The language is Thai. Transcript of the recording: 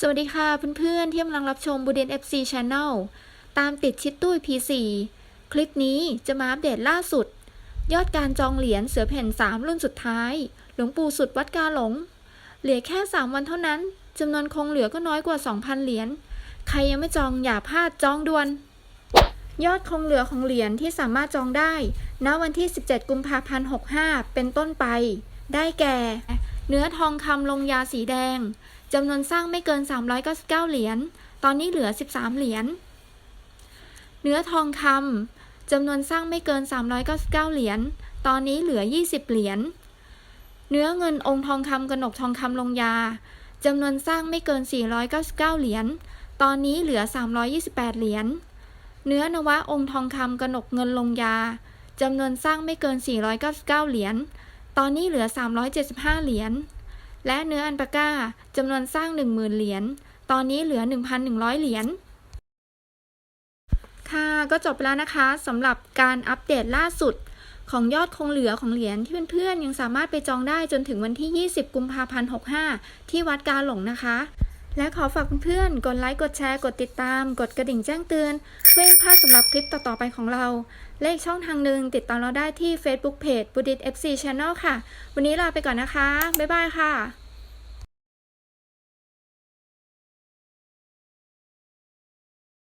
สวัสดีค่ะเพื่อนๆที่กำลังรับชมบูเดน FC Channel ตามติดชิดตุ้ P4 คลิปนี้จะมาอัปเดตล่าสุด ยอดการจองเหรียญเสือแผ่น 3 รุ่นสุดท้าย หลวงปู่สุดวัดกาหลง เหลือแค่ 3 วันเท่านั้นจำนวนคงเหลือก็น้อยกว่า 2,000 เหรียญใครยังไม่จองอย่าพลาดจองด่วน ยอดคงเหลือของเหรียญที่สามารถจองได้ณวันที่ 17 กุมภาพันธ์ 65 เป็นต้นไป ได้แก่ เนื้อทองคำลงยาสีแดงจำนวนสร้างไม่เกิน 399 เหรียญ ตอนนี้เหลือ 13 เหรียญ เนื้อทองคำจำนวนสร้างไม่เกิน 399 เหรียญ ตอนนี้เหลือ 20 เหรียญ เนื้อเงินองค์ทองคำกนกทองคำลงยาจำนวนสร้างไม่เกิน 499 เหรียญ ตอนนี้เหลือ 328 เหรียญ เนื้อนวะองค์ทองคำกนกเงินลงยาจำนวนสร้างไม่เกิน 499 เหรียญ ตอนนี้เหลือ 375 เหรียญ และเนื้ออันปาก้าจำนวนสร้าง 10,000 เหรียญ ตอนนี้เหลือ 1,100 เหรียญ ค่ะก็จบไปแล้วนะคะสำหรับการอัปเดตล่าสุดของยอดคงเหลือของเหรียญที่เพื่อนๆยังสามารถไปจองได้จนถึงวันที่ 20 กุมภาพันธ์ 65 ที่วัดกาหลงนะคะ และขอฝากเพื่อนๆ กดไลค์ กดแชร์ กดติดตาม กดกระดิ่งแจ้งเตือน เพื่อไม่พลาดสำหรับคลิปต่อๆไปของเรา และอีกช่องทางหนึ่งติดตามเราได้ที่ Facebook Page บุดิต FC Channel ค่ะ วันนี้ลาไปก่อนนะคะ บ๊ายบายค่ะ